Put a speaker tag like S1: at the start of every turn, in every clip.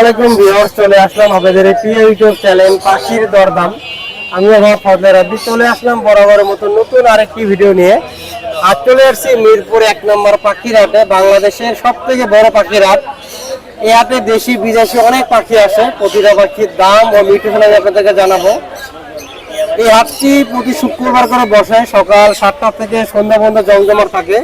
S1: আলাইকুম চলে আসলাম পাখির দরদাম। আমি আমার ভিডিও নিয়ে। মিরপুর এক নম্বর পাখির হাটে, বাংলাদেশের সব থেকে বড় পাখির হাট। এই হাটে দেশি, বিদেশি অনেক পাখি আসে, প্রতিটা পাখির দাম ও মিউটেশন আমি আপনাদেরকে জানাব। এই হাটটি প্রতি শুক্রবার করে বসে, সকাল সাতটা থেকে সন্ধ্যা পর্যন্ত জমজমাট থাকে।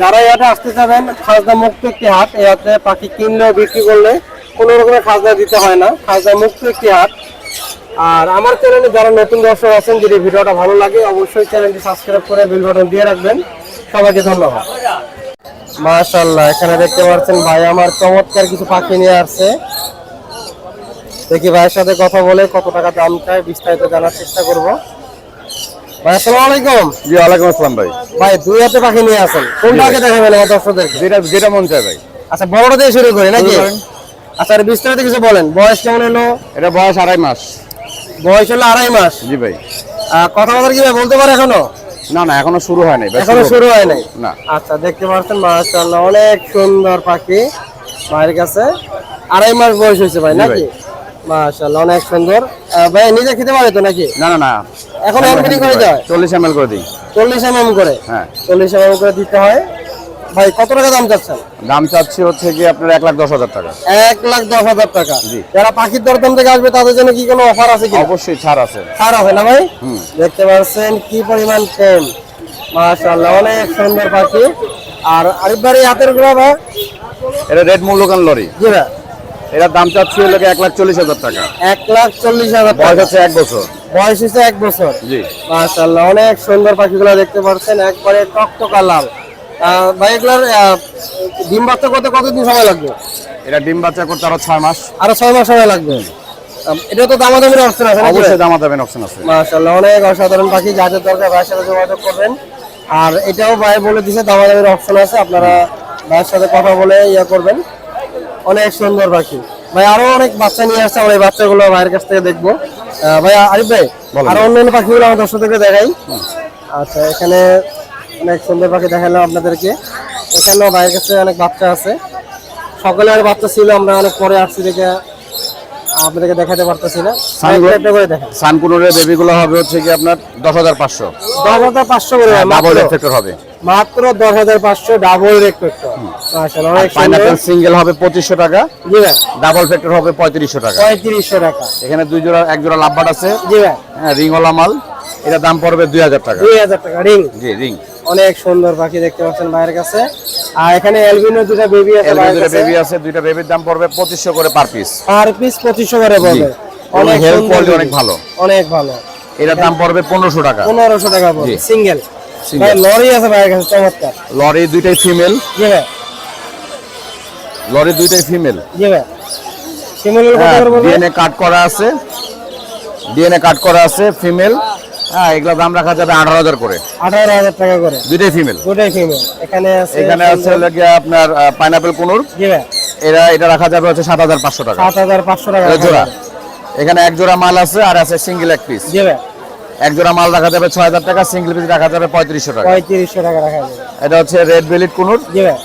S1: যারা এই হাটে আসতে চাবেন, খাজনা মুক্ত একটি হাট, এই হাটে পাখি কিনলে বিক্রি করলে কোনো রকমের খাজনা দিতে হয় না, খাজনা মুক্ত একটি হাট। আর আমার চ্যানেলে যারা নতুন দর্শক আছেন, যদি ভিডিওটা ভালো লাগে, অবশ্যই চ্যানেলটি সাবস্ক্রাইব করে বেল বাটন দিয়ে রাখবেন। সবাইকে ধন্যবাদ। মাশাল্লাহ এখানে দেখতে পাচ্ছেন ভাই, আমার চমৎকার কিছু পাখি নিয়ে আসছে। দেখি ভাইয়ের সাথে কথা বলে কত টাকা দাম চায়, বিস্তারিত জানার চেষ্টা করব। ভাই আসসালামু আলাইকুম।
S2: জি ওয়ালাইকুম আসসালাম ভাই।
S1: ভাই দুই হাতে পাখি নিয়ে আসেন। কোনটা দেখাবেন আমার দর্শকদেরকে?
S2: যেটা যেটা মন চায় ভাই।
S1: আচ্ছা বড়টা দিয়ে শুরু করি নাকি? আচ্ছা আর বিস্তারিত কিছু বলেন। বয়স কেমন হলো?
S2: এটা বয়স আড়াই মাস।
S1: বয়স হলো আড়াই মাস।
S2: জি ভাই।
S1: আহ, কথাবার্তা কি ভাই বলতে পারে এখনও?
S2: না না এখনও শুরু হয় নাই এখনও
S1: শুরু হয় নাই?
S2: না।
S1: আচ্ছা দেখতে পাচ্ছেন মাশাআল্লাহ অনেক সুন্দর পাখি ভাইয়ের কাছে। আড়াই মাস বয়স হয়েছে ভাই নাকি? মাশাআল্লাহ অনেক সুন্দর। ভাই নিজে খেতে পারে তো নাকি?
S2: না না না।
S1: এখন এমনি করে যায়
S2: চল্লিশ এম করে দিই।
S1: চল্লিশ এমএম করে?
S2: হ্যাঁ।
S1: চল্লিশ এমএম করে দিতে হয়। ভাই কত টাকা দাম চাচ্ছেন?
S2: দাম চাচ্ছি হচ্ছে কি আপনার এক লাখ দশ হাজার টাকা।
S1: এক লাখ দশ হাজার টাকা। যারা পাখির দরদাম থেকে আসবে তাদের জন্য কি কোনো অফার আছে কি
S2: অবশ্যই ছাড় আছে।
S1: ছাড় আছে না ভাই?
S2: হুম।
S1: দেখতে পাচ্ছেন কি পরিমাণ কম মাশাআল্লাহ অনেক সুন্দর পাখি। আর আরিফ ভাই হাতেরগুলো ভাই।
S2: এটা রেড মূল্যকান লরি।
S1: জি ভাই।
S2: এটার দাম চাচ্ছি হলো এক লাখ চল্লিশ হাজার টাকা।
S1: এক লাখ চল্লিশ হাজার
S2: বয়স হচ্ছে এক বছর।
S1: বয়স হচ্ছে এক বছর।
S2: জি।
S1: মাশাআল্লাহ অনেক সুন্দর পাখিগুলো দেখতে পাচ্ছেন একবারে টকটকা লাল। ভাই এগুলার ডিম বাচ্চা করতে কতদিন সময় লাগবে?
S2: এটা ডিম বাচ্চা করতে আরও ছয় মাস।
S1: আরও ছয় মাস সময় লাগবে। এটা তো দামাদামির অপশন আছে
S2: অবশ্যই দামা দামেন অপশন আছে।
S1: মাশাআল্লাহ অনেক অসাধারণ পাখি যাদের দরকার ভাইয়ের সাথে যোগাযোগ করবেন। আর এটাও ভাই বলে দিছে দামাদামির অপশন আছে আপনারা ভাইয়ের সাথে কথা বলে ইয়ে করবেন। অনেক সুন্দর পাখি। ভাই আরও অনেক বাচ্চা নিয়ে আসছে আমরা এই বাচ্চাগুলো ভাইয়ের কাছ থেকে দেখব। ভাই আরিফ ভাই। আরও অন্যান্য পাখিগুলো আমার দর্শকদেরকে দেখাই। আচ্ছা এখানে অনেক সুন্দর পাখি দেখালাম আপনাদেরকে। এখানেও ভাইয়ের কাছে অনেক বাচ্চা আছে। সকালে আর বাচ্চা ছিল আমরা অনেক পরে আসছি দেখে। আপনাদেরকে দেখাতে পারতেছি না।
S2: সানকুনুরের বেবিগুলো হবে হচ্ছে কি আপনার দশ হাজার পাঁচশো।
S1: দশ হাজার পাঁচশো করে
S2: ডাবল
S1: মাত্র।
S2: হবে।
S1: মাত্র দশ হাজার পাঁচশো ডাবল
S2: পাইনাপেল সিঙ্গেল হবে পঁচিশশো টাকা।
S1: জি ভাই।
S2: ডাবল ফ্যাক্টর হবে পঁয়ত্রিশশো টাকা।
S1: পঁয়ত্রিশশো টাকা।
S2: এখানে দুই জোড়া এক জোড়া লাভবাট আছে।
S1: জি ভাই।
S2: হ্যাঁ রিংওয়ালা মাল। এটা দাম পড়বে দুই হাজার টাকা।
S1: দুই হাজার টাকা রিং।
S2: জি রিং।
S1: অনেক সুন্দর পাখি দেখতে পাচ্ছেন ভাইয়ের কাছে। আর এখানে এলবিনো দুটা বেবি আছে
S2: এলবি
S1: ভাইয়ের
S2: দুটো বেবি আছে। দুইটা বেবির দাম পড়বে পঁচিশশো করে পার পিস
S1: পার পিস পঁচিশশো করে পড়বে। অনেক
S2: quality
S1: baby।
S2: অনেক ভালো।
S1: অনেক ভালো।
S2: এটার দাম পড়বে পনেরোশো টাকা।
S1: পনেরোশো টাকা পড়বে। সিঙ্গেল ভাই লরি আছে ভাইয়ের কাছে চমৎকার।
S2: লরি দুইটাই ফিমেল
S1: জি ভাই।
S2: লরি দুইটাই ফিমেল
S1: জি ভাই। করে
S2: ডিএনএ কাট করা আছে। ডিএনএ কাট করা আছে ফিমেল হ্যাঁ এগুলো দাম রাখা যাবে আঠারো হাজার করে।
S1: আঠারো হাজার টাকা করে।
S2: দুইটাই ফিমেল
S1: দুটাই ফিমেল এখানে আছে
S2: এখানে আছে হলো গিয়ে আপনার পাইনাপেল কুনুর। এরা এটা রাখা যাবে হচ্ছে সাত হাজার পাঁচশো টাকা।
S1: সাত হাজার পাঁচশো টাকা
S2: জোড়া। এখানে এক জোড়া মাল আছে আর আছে সিঙ্গেল এক পিস
S1: জি ভাই।
S2: এক জোড়া মাল রাখা যাবে ছয় হাজার টাকা সিঙ্গেল পিস রাখা যাবে পঁয়ত্রিশশো টাকা।
S1: পঁয়ত্রিশশো টাকা রাখা যাবে।
S2: এটা হচ্ছে রেড বেলিট কুনুর।
S1: জি ভাই।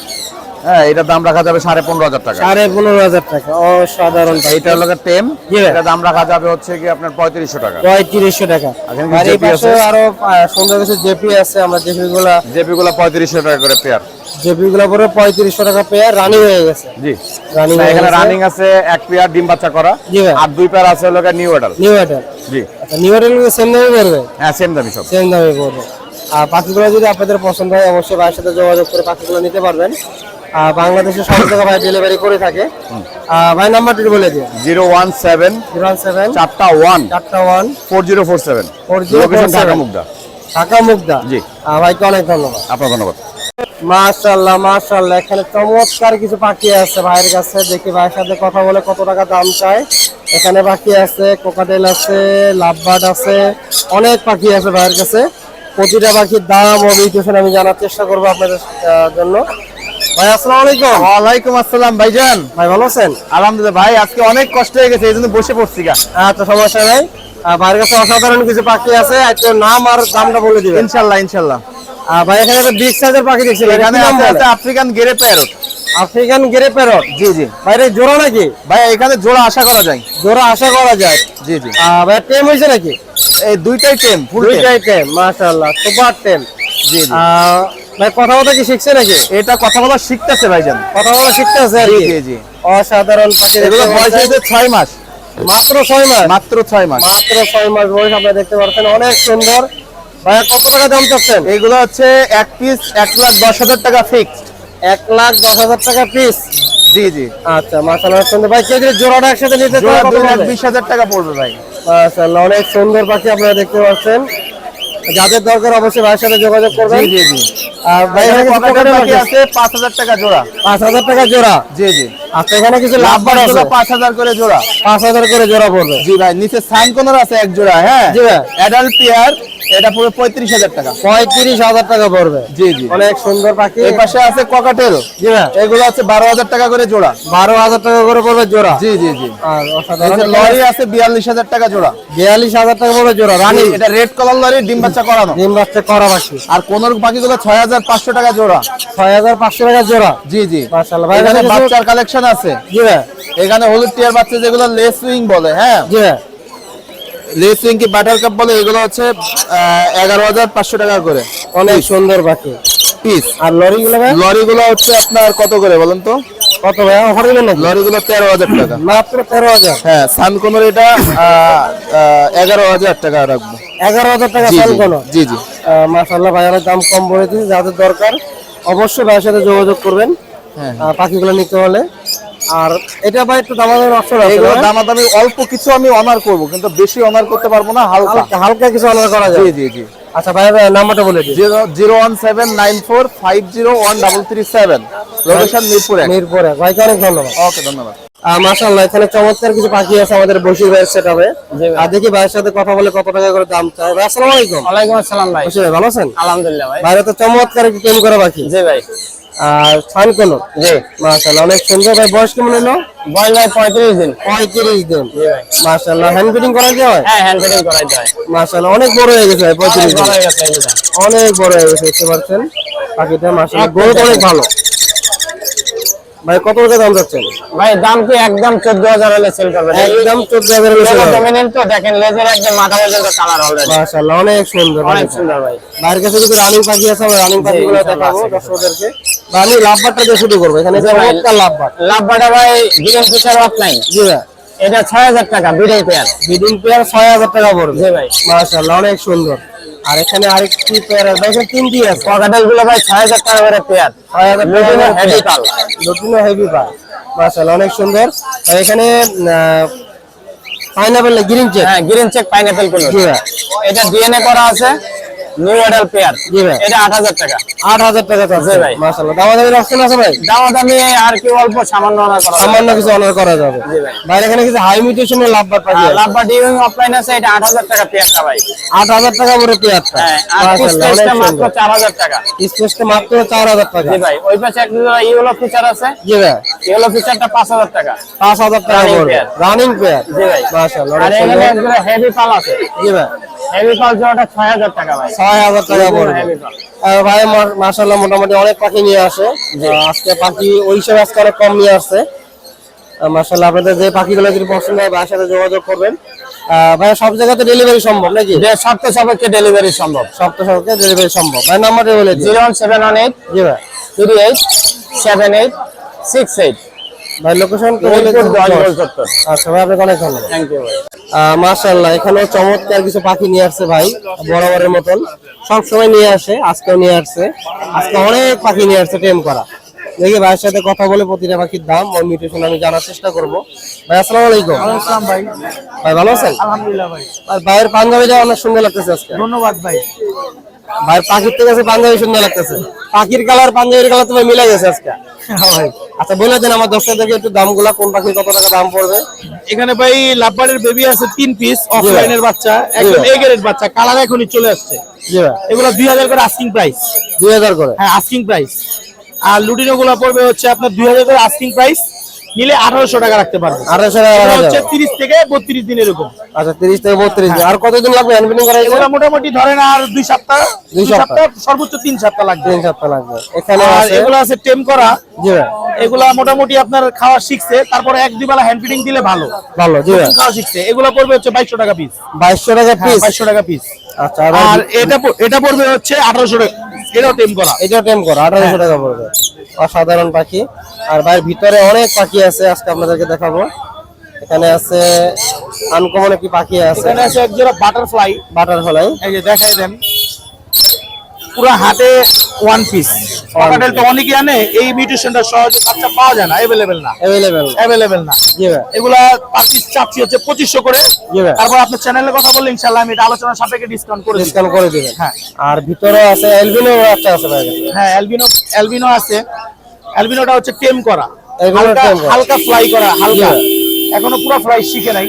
S2: হ্যাঁ এটার দাম রাখা যাবে সাড়ে পনেরো হাজার টাকা।
S1: সাড়ে পনেরো হাজার টাকা অসাধারণ।
S2: এইটা হলো টেম এটা দাম রাখা যাবে হচ্ছে কি আপনার পঁয়ত্রিশশো টাকা।
S1: পঁয়ত্রিশশো টাকা। আর এই পাশে আরও সুন্দর কিছু জেপি আছে আমরা জেপি গুলা
S2: জেপি গুলো পঁয়ত্রিশশো টাকা করে পেয়ার
S1: জেপি গুলা পরে পঁয়ত্রিশশো টাকা পেয়ার রানিং হয়ে গেছে।
S2: জি।
S1: রানিং
S2: এখানে রানিং আছে এক পেয়ার ডিম বাচ্চা করা। আর দুই পেয়ার আছে হলো নিউ এডাল
S1: নিউ
S2: জি।
S1: আচ্ছা নিউ সেম দামে পড়বে?
S2: হ্যাঁ সেম দামি সব।
S1: সেম দামে পড়বে। আর পাখিগুলো যদি আপনাদের পছন্দ হয় অবশ্যই ভাইয়ের সাথে যোগাযোগ করে পাখিগুলো নিতে পারবেন। বাংলাদেশের সব জায়গায় ভাই ডেলিভারি করে থাকে। ভাই নাম্বারটি বলে দিন
S2: zero one seven
S1: zero one seven
S2: চারটা ওয়ান
S1: চারটা one
S2: four zero four seven.
S1: 4047
S2: location Dhaka Mugda.
S1: Dhaka Mugda?
S2: জি।
S1: ভাইকে অনেক ধন্যবাদ।
S2: আপনার ধন্যবাদ।
S1: মাশাল্লাহ মাশাল্লাহ এখানে চমৎকার কিছু পাখি আছে ভাইয়ের কাছে। দেখি ভাইয়ের সাথে কথা বলে কত টাকা দাম চায়। এখানে পাখি আছে কোকাটেল আছে লাভবার্ড আছে অনেক পাখি আছে ভাইয়ের কাছে। প্রতিটা পাখির দাম ও বিউটিশন আমি জানার চেষ্টা করব আপনাদের জন্য। ভাই আসসালামু আলাইকুম।
S2: ওয়ালাইকুম আসসালাম ভাইজান।
S1: ভাই ভালো আছেন?
S2: আলহামদুলিল্লাহ ভাই আজকে অনেক কষ্ট হয়ে গেছে এই জন্য বসে পড়ছি গা।
S1: আচ্ছা সমস্যা নেই। ভাইয়ের কাছে অসাধারণ কিছু পাখি আছে একটু নাম আর দামটা বলে দিবেন।
S2: ইনশাল্লাহ
S1: আহ, ভাই এখানে একটা বিগ সাইজের পাখি দেখছিলাম
S2: এখানে আছে African grey parrot.
S1: African grey parrot?
S2: জি জি।
S1: বাইরে জোড়া নাকি?
S2: ভাই এখানে জোড়া আশা করা যায়।
S1: জোড়া আশা করা যায়।
S2: জি জি।
S1: ভাই টেম হয়েছে নাকি?
S2: এই দুইটাই টেম
S1: দুইটাই টেম মাশাআল্লাহ সুপার টেম
S2: জি জি।
S1: ভাই কথা কথা কি শিখছে নাকি?
S2: এটা কথা বলা শিখতেছে ভাইজান।
S1: কথা বলা শিখতে আছে আর
S2: জি
S1: কি। অসাধারণ পাখি
S2: এগুলো বয়স হয়েছে ছয় মাস।
S1: মাত্র ছয় মাস?
S2: মাত্র ছয় মাস।
S1: মাত্র ছয় মাস বয়স আপনারা দেখতে পাচ্ছেন অনেক সুন্দর। ভাইয়া কত টাকা দাম চাচ্ছেন?
S2: এগুলো হচ্ছে এক পিস এক লাখ দশ হাজার টাকা ফিক্সড
S1: এক লাখ দশ হাজার টাকা পিস
S2: জি জি।
S1: আচ্ছা মাসাল্লাহ সুন্দর। ভাই যদি জোড়াটা একসাথে নিতে
S2: জোড়া দুই লাখ? বিশ হাজার টাকা পড়বে ভাই।
S1: অনেক সুন্দর পাখি আপনারা দেখতে পাচ্ছেন। যাদের দরকার অবশ্যই ভাইয়ের সাথে যোগাযোগ করবেন।
S2: জি জি জি। পাঁচ হাজার টাকা জোড়া।
S1: পাঁচ হাজার টাকা জোড়া?
S2: জি জি।
S1: আচ্ছা এখানে কিছু লাভবার আছে?
S2: পাঁচ হাজার করে জোড়া।
S1: পাঁচ হাজার করে জোড়া পড়বে।
S2: জি ভাই নিচে সাইন কোনার আছে এক জোড়া হ্যাঁ?
S1: জি ভাই।
S2: অ্যাডাল্ট পেয়ার এটা পুরো পঁয়ত্রিশ হাজার টাকা।
S1: পঁয়ত্রিশ হাজার টাকা পড়বে।
S2: জি জি।
S1: অনেক সুন্দর পাখি।
S2: এই পাশে আছে ককাটেল
S1: জি ভাই।
S2: এগুলো আছে বারো হাজার টাকা করে জোড়া।
S1: বারো হাজার টাকা করে পড়বে জোড়া।
S2: জি জি জি।
S1: আর
S2: লরি আছে বিয়াল্লিশ হাজার টাকা জোড়া।
S1: বিয়াল্লিশ হাজার টাকা পড়বে জোড়া। রানী।
S2: এটা রেড কালার লরি ডিম বাচ্চা করানো।
S1: ডিম বাচ্চা করা পাখি।
S2: আর কোনোর পাখিগুলো ছয় হাজার পাঁচশো টাকা জোড়া।
S1: ছয় হাজার পাঁচশো টাকা জোড়া?
S2: জি জি।
S1: ভাই
S2: এখানে বাচ্চার কালেকশন আছে।
S1: জি
S2: এখানে হলুদ টিয়ার বাচ্চা যেগুলো লেস উইং বলে হ্যাঁ?
S1: জি
S2: লেস উইং কি বাটার কাপ বলে? এগুলো হচ্ছে এগারো হাজার পাঁচশো টাকা করে।
S1: অনেক সুন্দর পাখি
S2: পিস
S1: আর লরিগুলো ভাই?
S2: লরিগুলো হচ্ছে আপনার কত করে বলেন তো?
S1: কত ভাই? অফার দিবেন নাকি?
S2: লরিগুলো তেরো হাজার টাকা।
S1: মাত্র তেরো হাজার?
S2: হ্যাঁ সানকোনোর এটা এগারো হাজার টাকা রাখব।
S1: এগারো হাজার টাকা
S2: জি, জি। জি
S1: মাসাল্লাহ বাজারের দাম কম বলে যাদের দরকার অবশ্যই ভাইয়ের সাথে যোগাযোগ করবেন।
S2: হ্যাঁ।
S1: পাখিগুলো নিতে হলে। আর এটা ভাই একটু দামাদামি অপশন আছে
S2: এগুলো দামাদামি অল্প কিছু আমি অনার করব কিন্তু বেশি অনার করতে পারব না হালকা।
S1: হালকা কিছু অনার করা
S2: জি
S1: যায়
S2: জি জি।
S1: আচ্ছা ভাই ভাই নাম্বারটা বলে দিন।
S2: Zero one seven nine four five zero one double three seven. Location Mirpur এক।
S1: মিরপুরে ভাইকে অনেক ধন্যবাদ।
S2: ওকে ধন্যবাদ।
S1: এখানে চমৎকার কিছু পাখি আছে আমাদের বসির ভাইয়ের সেট হবে আর দেখি ভাইয়ের সাথে কথা বলে কত টাকা করে দাম চাই। ভাই আসসালামু আলাইকুম।
S3: ওয়ালাইকুম আসসালাম ভাই।
S1: বসির ভাই ভালো আছেন?
S3: আলহামদুলিল্লাহ ভাই।
S1: বাইরে তো চমৎকার একটি টেম করা পাখি।
S3: জি ভাই।
S1: আর ছান কোন
S3: জি।
S1: মাসাল্লাহ অনেক সুন্দর। ভাই বয়স কেমন হলো?
S3: বয়স ভাই পঁয়ত্রিশ দিন।
S1: পঁয়ত্রিশ দিন।
S3: জি ভাই।
S1: হ্যান্ড ফিটিং করা যায়
S3: হ্যাঁ? হ্যান্ড ফিটিং করাইতে হয়।
S1: মাসাল্লাহ অনেক বড় হয়ে গেছে ভাই পঁয়ত্রিশ
S3: অনেক
S1: দিন।
S3: হয়ে।
S1: অনেক বড় হয়ে গেছে দেখতে পাচ্ছেন? পাখিটা মাসাল্লাহ গ্রোথ অনেক ভালো। ভাই কত টাকা দাম যাচ্ছেন
S3: ভাই দাম কি একদম চোদ্দ হাজার হলে সেল করবেন
S1: একদম চোদ্দ হাজার
S3: ডমিনেন্ট তো দেখেন লেজের একদম মাথা পর্যন্ত কালার অলরেডি
S1: মাসাল্লাহ অনেক সুন্দর।
S3: অনেক সুন্দর ভাই।
S1: বাইরের কাছে যদি রানিং পাখি আছে আমরা রানিং পাখিগুলো দেখাবো দর্শকদেরকে। আমি লাভবারটা দিয়ে শুরু করব। এখানে লাভবার।
S3: ভাই ফিচার অফ নাই
S1: জি ভাই।
S3: এটা ছয় হাজার টাকা বিডাই পেয়ার।
S1: বিডিং পেয়ার ছয় হাজার টাকা পড়বে।
S3: জি ভাই।
S1: মাসাল্লাহ অনেক সুন্দর। আর এখানে আরেকটি পেয়ার আছে এখানে তিনটি আছে।
S3: পকেটেলগুলো ভাই ছয় হাজার টাকা করে পেয়ার।
S1: ছয় হাজার
S3: heavy পাল।
S1: লুটিনো হেভি পা মাসাল্লাহ অনেক সুন্দর। আর এখানে পাইনাপেল গ্রিন চেক
S3: হ্যাঁ গ্রিন চেক পাইনাপেল
S1: জি
S3: এটা ডিএনএ করা আছে। নিউ মডেল পেয়ার
S1: জি ভাই।
S3: এটা আট হাজার টাকা।
S1: আট হাজার টাকা
S3: জি ভাই।
S1: অপশন আছে ভাই
S3: দাম দামি আর কি অল্প সামান্য অনার করা
S1: সামান্য কিছু অনার করা যাবে।
S3: জি ভাই।
S1: বাইরে এখানে কিছু হাই মিউটেশনের লাভবার পাখি
S3: আর
S1: আছে।
S3: ডিউইং অফলাইন আছে এটা আট হাজার টাকা পেয়ারটা ভাই।
S1: আট হাজার টাকা করে পেয়ারটা
S3: হ্যাঁ আর স্পেসটা মাত্র
S1: সুন্দর।
S3: চার হাজার টাকা।
S1: স্পেসটা মাত্র টাকা।
S3: জি ভাই ওই পাশে একটা ইউলো ফিচার আছে।
S1: জি ভাই।
S3: ইউলো ফিচারটা পাঁচ হাজার টাকা।
S1: পাঁচ হাজার টাকা। রানিং পেয়ার
S3: জি ভাই।
S1: মাশাআল্লাহ
S3: আর এখানে
S1: সুন্দর।
S3: হেভি পাল আছে।
S1: জি ভাই।
S3: পাল জোড়াটা ছয় হাজার টাকা ভাই।
S1: ছয় হাজার টাকা পড়বে। আর ভাই মাশাআল্লাহ মোটামুটি অনেক পাখি নিয়ে আসে। আজকে পাখি ওই হিসেবে আজকে অনেক কম নিয়ে আসছে মাশাআল্লাহ আপনাদের যে পাখিগুলো যদি পছন্দ হয় ভাইয়ের সাথে যোগাযোগ করবেন। ভাই সব জায়গাতে ডেলিভারি সম্ভব নাকি?
S3: সপ্তাহ সাপেক্ষে ডেলিভারি সম্ভব।
S1: সপ্তাহ ডেলিভারি সম্ভব। ভাই নাম্বারটা বলে
S3: zero one seven one eight
S1: জি ভাই।
S3: Three eight seven eight six eight.
S1: ভাই লোকেশন আচ্ছা ভাই আপনাকে অনেক ধন্যবাদ।
S3: থ্যাংক ইউ ভাই।
S1: আহ, এখানেও চমৎকার কিছু পাখি নিয়ে আসছে ভাই বরাবরের মতন। সব সময় নিয়ে আসে আজকেও নিয়ে আসছে। আজকে অনেক পাখি নিয়ে আসছে টেম করা। দেখি ভাইয়ের সাথে কথা বলে প্রতিটা পাখির দাম ও মিউটেশন আমি জানার চেষ্টা করব। ভাই আসসালামু আলাইকুম।
S3: ভাই।
S1: ভাই ভালো আছেন?
S3: আলহামদুলিল্লাহ ভাই।
S1: আর ভাইয়ের পাঞ্জাবিটা অনেক সুন্দর লাগতেছে আজকে।
S3: ধন্যবাদ ভাই।
S1: ভাইয়ের পাখির থেকে কাছে পাঞ্জাবি সুন্দর লাগতেছে। পাখির কালার পাঞ্জাবির কালার তো ভাই মিলে গেছে আজকে। ভাই। আচ্ছা বলে দেন আমার দর্শকদেরকে একটু দামগুলা কোন পাখির কত টাকা দাম পড়বে?
S4: এখানে ভাই লাভবারের বেবি আছে তিন পিস অফলাইনের বাচ্চা একদম। এ গ্রেড বাচ্চা কালার এখনই চলে আসছে। এগুলো দুই হাজার করে আস্কিং প্রাইস
S1: দুই হাজার করে।
S4: হ্যাঁ আস্কিং প্রাইস আর লুটিনো গুলো পড়বে হচ্ছে আপনার দুই হাজার করে আস্কিং প্রাইস নিলে আঠারোশো টাকা রাখতে পারব।
S1: আঠারোশো টাকা
S4: হচ্ছে তিরিশ থেকে বত্রিশ দিন এরকম
S1: আচ্ছা তিরিশ থেকে বত্রিশ আর কতদিন লাগবে হ্যান্ডপিনিং করা
S4: এগুলো? মোটামুটি ধরেন আর দুই সপ্তাহ। দুই
S1: সপ্তাহ।
S4: সর্বোচ্চ তিন সপ্তাহ লাগবে।
S1: তিন সপ্তাহ লাগবে। এখানে
S4: আর এগুলো আছে টেম করা।
S1: জি
S4: এগুলা মোটামুটি আপনার খাওয়া শিখছে তারপরে এক দুই বেলা হ্যান্ড ফিডিং দিলে ভালো।
S1: ভালো জি
S4: খাওয়া শিখছে। এগুলো পড়বে হচ্ছে বাইশশো টাকা পিস
S1: বাইশশো টাকা পিস
S4: বাইশশো টাকা পিস
S1: আচ্ছা আর
S4: এটা এটা পড়বে হচ্ছে আঠারোশো টাকা। এটাও টেম করা।
S1: এটা টেম করা আঠারোশো টাকা পড়বে। অসাধারণ পাখি। আর ভাই ভিতরে অনেক পাখি আছে আজকে আপনাদেরকে দেখাবো। এখানে আছে আনকমন একটি পাখি আছে।
S4: এখানে আছে এক বাটারফ্লাই
S1: বাটারফ্লাই
S4: এই যে দেখাই দেন। পুরো হাতে ওয়ান পিস ককাটেল তো অনেকে আনে এই মিউটেশনটা সহজে বাচ্চা পাওয়া যায় না অ্যাভেলেবেল না।
S1: অ্যাভেলেবেল
S4: অ্যাভেলেবেল না।
S1: জি ভাই।
S4: এগুলা পার পিস চাচ্ছি হচ্ছে পঁচিশশো করে। তারপর আপনার চ্যানেলে কথা বললে ইনশাল্লাহ আমি এটা আলোচনা সাপেক্ষে ডিসকাউন্ট করে
S1: ডিসকাউন্ট করে দিবেন।
S4: হ্যাঁ।
S1: আর ভিতরে আছে এলবিনো বাচ্চা আছে ভাই।
S4: হ্যাঁ অ্যালবিনো আছে। অ্যালবিনোটা হচ্ছে টেম করা। হালকা
S1: tame করা।
S4: হালকা ফ্লাই করা হালকা। এখনও পুরো ফ্লাই শিখে নাই।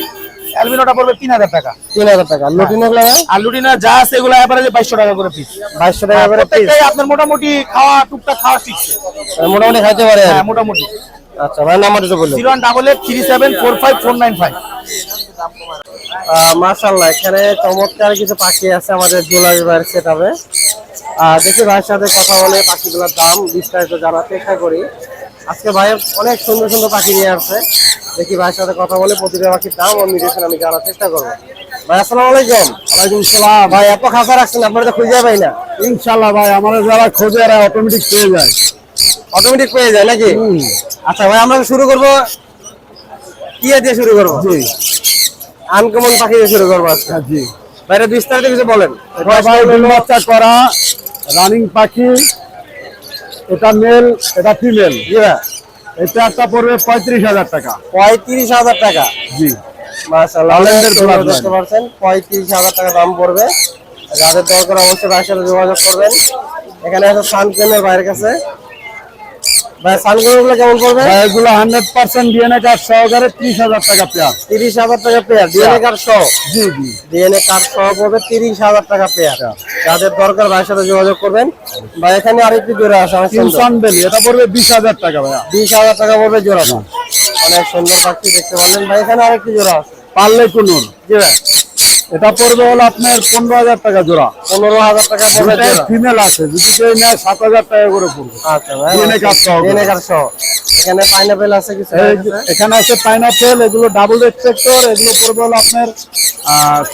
S4: অ্যালবিনোটা পড়বে তিন হাজার টাকা।
S1: তিন হাজার টাকা। লুটিনো গুলো
S4: আর লুটিনা যা আছে এগুলো এভারেজে বাইশশো টাকা করে পিস
S1: বাইশশো টাকা করে পিস
S4: আপনার মোটামুটি খাওয়া টুকটাক খাওয়া শিখছে
S1: মোটামুটি খাইতে পারে
S4: হ্যাঁ মোটামুটি।
S1: আচ্ছা ভাই মার্শাল্লাহ এখানে চমৎকার কিছু পাখি আছে আমাদের জুলাই ভাইয়ের সেট হবে দেখি ভাইয়ের সাথে কথা বলে পাখিগুলোর দাম বিস্তারিত জানার চেষ্টা করি। আজকে ভাই অনেক সুন্দর সুন্দর পাখি নিয়ে আসছে। দেখি ভাইয়ের সাথে কথা বলে প্রতিটা পাখির দাম ও মিডিয়েশন আমি জানার চেষ্টা করব। ভাই আসসালামু আলাইকুম। ওয়ালাইকুম সালাম। ভাই এত খাসা রাখছেন আপনারা তো খুঁজে পাই না।
S5: ইনশাল্লাহ ভাই আমাদের যারা খোঁজে এরা অটোমেটিক পেয়ে যায়।
S1: অটোমেটিক পেয়ে যায় নাকি? আচ্ছা ভাই আমরা শুরু করব। কি দিয়ে শুরু করব?
S5: জি।
S1: আনকমন পাখি দিয়ে শুরু করব আচ্ছা
S5: জি।
S1: ভাইরা বিস্তারিত কিছু বলেন।
S5: ভাই বাচ্চা করা রানিং পাখি এটা মেল এটা ফিমেল এটা একটা পড়বে পঁয়ত্রিশ হাজার টাকা।
S1: পঁয়ত্রিশ হাজার টাকা?
S5: জি।
S1: মাশাআল্লাহ। দেখতে পাচ্ছেন পঁয়ত্রিশ হাজার টাকা দাম পড়বে। যাদের দরকার অবশ্যই ভাইয়ের সাথে যোগাযোগ করবেন। এখানে আছে সানকেনের বাইরের কাছে। ভাই সানকেনগুলো কেমন পড়বে?
S5: ভাই এগুলো হান্ড্রেড পার্সেন্ট ডিএনএ কার্ড সহকারে ত্রিশ হাজার টাকা পেয়ার।
S1: তিরিশ হাজার টাকা পেয়ার ডিএনএ কার্ড সহ?
S5: জি জি।
S1: ডিএনএ কার্ড সহ পড়বে তিরিশ হাজার টাকা পেয়ার। যাদের দরকার ভাইয়ের সাথে যোগাযোগ করবেন ভাই এখানে আরেকটু জোড়া আছে
S5: কিনসন বেলি এটা পড়বে বিশ হাজার টাকা ভাইয়া।
S1: বিশ হাজার টাকা পড়বে জোড়া অনেক সুন্দর পাখি দেখতে পারলেন ভাই এখানে আরেকটি জোড়া আছে
S5: পারলে কুনুর
S1: জি ভাই।
S5: এটা পড়বে হলো আপনার পনেরো হাজার টাকা জোড়া।
S1: পনেরো হাজার টাকা পড়বে
S5: ফিমেল আছে যদি কেউ নেয় সাত হাজার টাকা করে পড়বে।
S1: আচ্ছা
S5: সহ।
S1: সহ। এখানে পাইনাপেল আছে কিছু
S5: এখানে আছে পাইনাপেল এগুলো ডাবল রেসপেক্টর এগুলো পড়বে হলো আপনার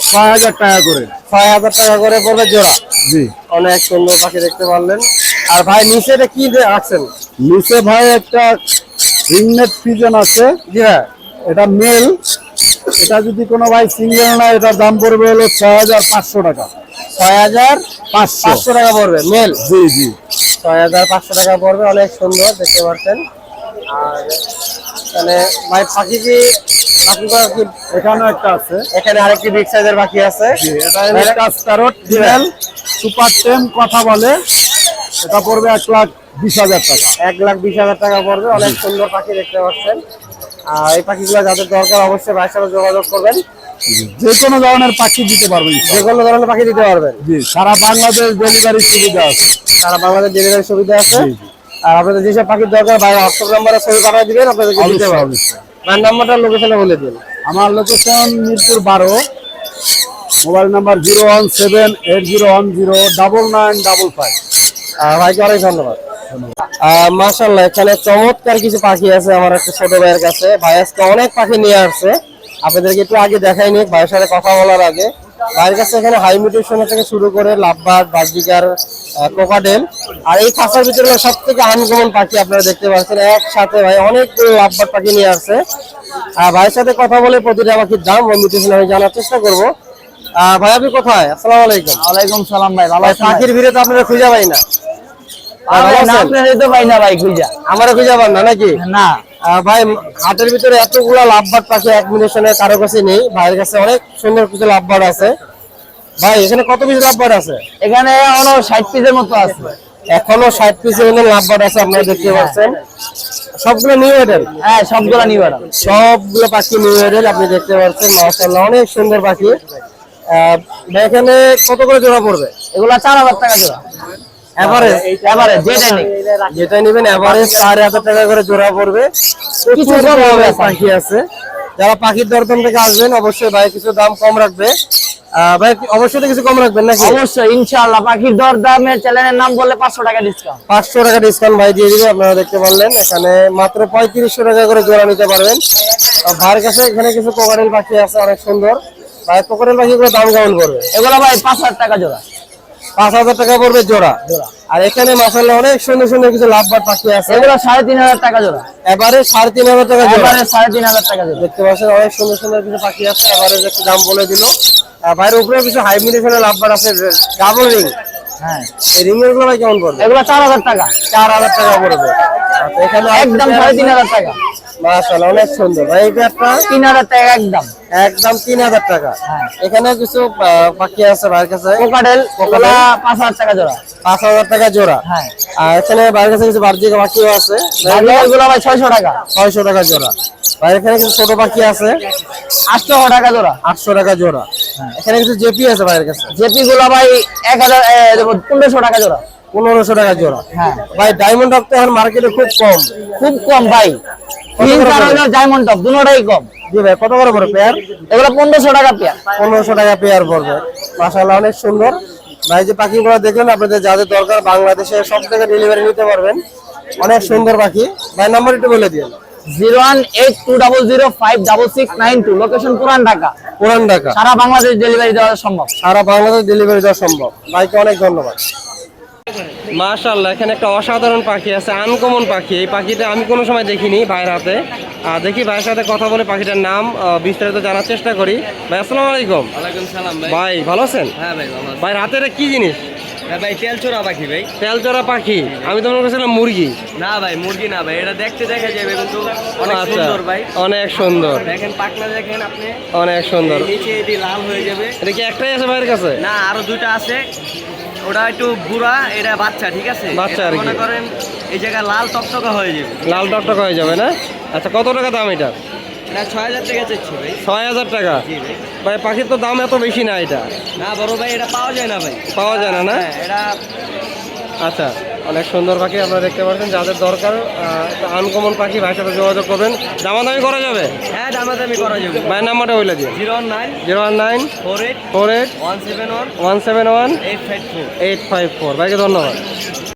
S5: ছয় হাজার টাকা করে।
S1: ছয় হাজার টাকা করে পড়বে জোড়া।
S5: জি।
S1: অনেক সুন্দর পাখি দেখতে পারলেন। আর ভাই নিচে এটা কি রাখছেন?
S5: নিচে ভাই একটা রিংনেট পিজন আছে।
S1: জি হ্যাঁ
S5: এটা মেল এটা যদি কোনো ভাই সিঙ্গেল না এটার দাম পড়বে হলো ছয় হাজার পাঁচশো টাকা।
S1: ছয় হাজার
S5: পাঁচশো?
S1: টাকা পড়বে মেল?
S5: জি জি।
S1: ছয় হাজার পাঁচশো টাকা পড়বে অনেক সুন্দর দেখতে পাচ্ছেন। আর এখানে ভাই পাখি কি
S5: এখানেও একটা আছে।
S1: এখানে আরেকটি বিগ সাইজের পাখি আছে।
S5: ডিমেল সুপার টেম কথা বলে। এটা পড়বে এক লাখ বিশ হাজার টাকা।
S1: এক লাখ বিশ হাজার টাকা পড়বে অনেক সুন্দর পাখি দেখতে পাচ্ছেন। আর এই পাখিগুলো যাদের দরকার অবশ্যই ভাইয়ের সাথে যোগাযোগ করবেন।
S5: যে কোনো ধরনের পাখি দিতে পারবেন
S1: যে কোনো ধরনের পাখি দিতে পারবেন।
S5: জি সারা বাংলাদেশ ডেলিভারি সুবিধা আছে।
S1: সারা বাংলাদেশ ডেলিভারি সুবিধা আছে। আর আপনাদের যেসব পাখির দরকার ভাই হোয়াটসঅ্যাপ নাম্বারে ছবি পাঠিয়ে দিবেন আপনাদেরকে দিতে পারবেন। ভাইয়ের নাম্বারটা লোকেশনে বলে দিন।
S5: আমার লোকেশন মিরপুর বারো mobile number zero one seven eight zero one zero double nine double five.
S1: আহ, ভাইকে অনেক ধন্যবাদ। মাশাল্লাহ এখানে চমৎকার কিছু পাখি আছে আমার একটা ছোট ভাইয়ের কাছে। ভাই আজকে অনেক পাখি নিয়ে আসছে। আপনাদেরকে একটু আগে দেখাইনি ভাইয়ের সাথে কথা বলার আগে। ভাইয়ের কাছে এখানে হাই থেকে শুরু করে লাভবার্ড বাজিকার কোকাডেল আর এই খাঁচার ভিতরে সব থেকে আনকমন পাখি আপনারা দেখতে পাচ্ছেন। একসাথে ভাই অনেকগুলো লাভবার্ড পাখি নিয়ে আসছে। আর ভাইয়ের সাথে কথা বলে প্রতিটা পাখির দাম ও মিউটেশন আমি জানার চেষ্টা করব। আহ, ভাই আপনি কোথায়? আসসালামু আলাইকুম।
S3: ওয়ালাইকুম সালাম ভাই ভালো
S1: পাখির ভিড়ে তো আপনারা খুঁজে পাই না। আমারও খুঁজে পান না নাকি?
S3: না।
S1: ভাই হাটের ভিতরে এতগুলা লাভবাট পাখি এক মিনিশনে কারও কাছে নেই। ভাইয়ের কাছে অনেক সুন্দর কিছু লাভবাট আছে। ভাই এখানে কত পিস লাভবাট আছে?
S3: এখানে এখনও ষাট পিসের মতো আছে।
S1: এখনও ষাট পিসের মতো লাভবাট আছে আপনারা দেখতে পাচ্ছেন। সবগুলো নিউ
S3: হ্যাঁ সবগুলো
S1: সবগুলো পাখি নিউ আপনি দেখতে পাচ্ছেন মাশাআল্লাহ অনেক সুন্দর পাখি। এখানে কত করে জোড়া পড়বে?
S3: এগুলা চার হাজার টাকা জোড়া।
S1: এভারেজ
S3: এবারে যেটা
S1: যেটা নেবেন এভারেজ চার হাজার টাকা করে জোড়া পড়বে।
S3: কিছু
S1: প্রচুর
S3: কম হবে
S1: পরিমাণে
S3: এখন।
S1: পাখি আছে। যারা পাখির দরদাম থেকে আসবেন অবশ্যই ভাই কিছু দাম কম রাখবে। ভাই অবশ্যই কিছু কম রাখবেন নাকি?
S3: অবশ্যই ইনশাআল্লাহ। পাখির দর চ্যানেলের নাম বললে পাঁচশো টাকা ডিসকাউন্ট
S1: পাঁচশো টাকা ডিসকাউন্ট ভাই দিয়ে দিবে আপনারা দেখতে পারলেন। এখানে মাত্র পঁয়ত্রিশশো টাকা করে জোড়া নিতে পারবেন। ভাইয়ের কাছে এখানে কিছু কোকারেল পাখি আছে অনেক সুন্দর। ভাই কোকারেল পাখিগুলো দাম কেমন পড়বে?
S3: এগুলো ভাই পাঁচ হাজার টাকা জোড়া।
S1: পাঁচ হাজার টাকা পড়বে জোড়া। আর এখানে মাসাল্লাহ অনেক সুন্দর সুন্দর কিছু লাভবার পাখি আছে।
S3: এগুলো সাড়ে তিন হাজার টাকা জোড়া।
S1: এবারে সাড়ে তিন হাজার টাকা জোড়া।
S3: সাড়ে তিন হাজার টাকা জোড়া।
S1: দেখতে পাচ্ছেন অনেক সুন্দর সুন্দর কিছু পাখি আছে এবারে একটু দাম বলে দিল। ভাইয়ের উপরে কিছু হাইব্রিডেশনের লাভবার আছে ডাবল রিং
S3: হ্যাঁ।
S1: এই রিং এরগুলো কেমন পড়বে?
S3: এগুলো চার হাজার টাকা।
S1: চার হাজার টাকা পড়বে। আচ্ছা, এখানে
S3: একদম সাড়ে তিন হাজার টাকা।
S1: মাশাআল্লাহ অনেক সুন্দর। ভাই
S3: টাকা একদম।
S1: একদম তিন হাজার টাকা।
S3: হ্যাঁ।
S1: এখানে কিছু পাখি আছে ভাইয়ের কাছে?
S3: হাজার টাকা জোড়া।
S1: পাঁচ হাজার টাকা জোড়া।
S3: হ্যাঁ।
S1: আর এখানে ভাইয়ের কাছে কিছু বার্জিক পাখিও আছে?
S3: এগুলো ভাই ছয়শো টাকা।
S1: ছয়শো টাকা জোড়া। ভাই এখানে কিছু ছোট পাখি আছে?
S3: আটশো টাকা জোড়া।
S1: আটশো টাকা জোড়া। এখানে কিছু জেপি আছে ভাইয়ের কাছে?
S3: জেপি গুলো ভাই এক হাজার পনেরোশো টাকা জোড়া।
S1: পনেরোশো টাকা জোড়া।
S3: হ্যাঁ।
S1: ভাই ডায়মন্ড রক তো এখন মার্কেটে খুব কম।
S3: খুব কম ভাই। তিন চার হাজার ডায়মন্ড টপ দুটোটাই কম।
S1: জি ভাই কত করে পড়বে পেয়ার
S3: এগুলো পনেরোশো টাকা পেয়ার
S1: পনেরোশো টাকা পেয়ার পড়বে। মাসাল্লাহ অনেক সুন্দর। ভাই যে পাখিগুলো দেখলেন আপনাদের যাদের দরকার বাংলাদেশে সব থেকে ডেলিভারি নিতে পারবেন। অনেক সুন্দর পাখি। ভাই নাম্বার একটু বলে দিন
S3: zero one eight two double zero five double six nine two location Puran Dhaka.
S1: Puran Dhaka.
S3: সারা বাংলাদেশ ডেলিভারি দেওয়া সম্ভব।
S1: সারা বাংলাদেশ ডেলিভারি দেওয়া সম্ভব। ভাইকে অনেক ধন্যবাদ। মাশাল্লাহ এখানে একটা অসাধারণ পাখি আছে আনকমন পাখি। এই পাখিটা আমি কোনো সময় দেখিনি ভাইয়ের হাতে। আর দেখি ভাইয়ের সাথে কথা বলে পাখিটার নাম বিস্তারিত জানার চেষ্টা করি। ভাই আসসালামু আলাইকুম।
S6: ভাই।
S1: ভালো আছেন?
S6: হ্যাঁ ভাই
S1: রাতে এটা কি জিনিস?
S6: হ্যাঁ ভাই তেল পাখি ভাই।
S1: তেলচড়া পাখি। আমি তো মনে করছিলাম মুরগি।
S6: না ভাই মুরগি না ভাই এটা দেখতে দেখা যাবে কিন্তু অনেক
S1: আচ্ছা
S6: সুন্দর ভাই।
S1: অনেক সুন্দর।
S6: দেখেন পাকনা দেখেন আপনি।
S1: অনেক সুন্দর।
S6: নিচে এটি লাল হয়ে যাবে।
S1: এটা কি একটাই আছে ভাইয়ের কাছে?
S6: না আরও দুইটা আছে। ওটা একটু বুড়া এটা বাচ্চা ঠিক আছে?
S1: বাচ্চা আর
S6: মনে করেন এই জায়গায় লাল টকটকা হয়ে যাবে।
S1: লাল টকটক হয়ে যাবে না? আচ্ছা কত টাকা দাম এটা?
S6: এটা ছয় হাজার টাকা চাচ্ছি ভাই।
S1: ছয় হাজার টাকা?
S6: ভাই
S1: পাখির তো দাম এত বেশি না এটা?
S6: না বড় ভাই এটা পাওয়া যায় না ভাই।
S1: পাওয়া যায় না না?
S6: হ্যাঁ এটা
S1: আচ্ছা। অনেক সুন্দর পাখি আপনারা দেখতে পাচ্ছেন যাদের দরকার আনকমন পাখি ভাইয়ের সাথে যোগাযোগ করবেন। দামা দামি করা যাবে?
S6: হ্যাঁ দামা দামি করা যাবে।
S1: ভাইয়ের নাম্বারটা বলে দিন
S6: zero nine
S1: zero one nine
S6: four eight
S1: four eight
S6: one seven one
S1: one seven one
S6: eight five four.
S1: Eight five four. ভাইকে ধন্যবাদ।